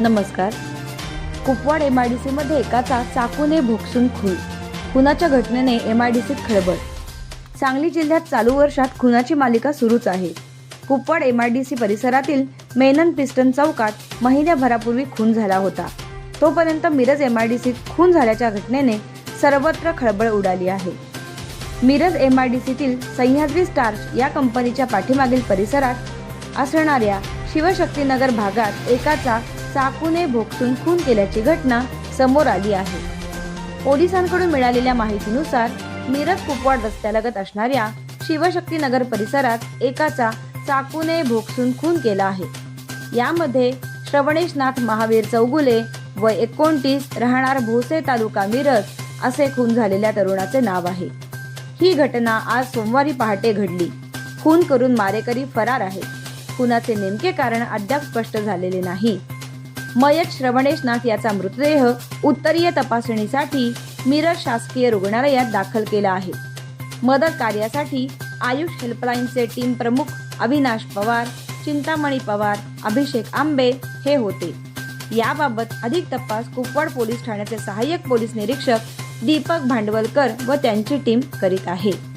नमस्कार. Kupwad M I D सीमध्ये एकाचा चाकूने भोगसून खून. खुनाच्या घटनेने एम आय डी सीत खळबळ. सांगली जिल्ह्यात चालू वर्षात खुनाची मालिका सुरूच आहे. Kupwad M I D C परिसरातील मेनन पिस्टन चौकात महिन्याभरापूर्वी खून झाला होता. तोपर्यंत मिरज एम आय डी सीत खून झाल्याच्या घटनेने सर्वत्र खळबळ उडाली आहे. मिरज एम आय डी सीतील सह्याद्री स्टार्स या कंपनीच्या पाठीमागील परिसरात असणाऱ्या शिवशक्तीनगर भागात एकाचा चाकूने भोगसून खून केल्याची घटना समोर आली आहे. पोलिसांकडून मिळालेल्या माहितीनुसार मिरज कुपवाड रस्त्यालगत असणाऱ्या शिवशक्तीनगर परिसरात एकाचा चाकूने भोगसून खून केला आहे. यामध्ये श्रवणेशनाथ महावीर चौगुले व एकोणतीस राहणार भोसे तालुका मिरज असे खून झालेल्या तरुणाचे नाव आहे. ही घटना आज सोमवारी पहाटे घडली. खून करून मारेकरी फरार आहे. खुनाचे नेमके कारण अद्याप स्पष्ट झालेले नाही. मयत श्रवणेश नाथ याचा मृतदेह उत्तरीय तपासणीसाठी मिरज शासकीय रुग्णालयात दाखल केला आहे. मदत कार्यासाठी आयुष हेल्पलाईनचे टीम प्रमुख अविनाश पवार चिंतामणी पवार अभिषेक आंबे हे होते. याबाबत अधिक तपास कुपवाड पोलीस ठाण्याचे सहाय्यक पोलीस निरीक्षक दीपक भांडवलकर व त्यांची टीम करीत आहे.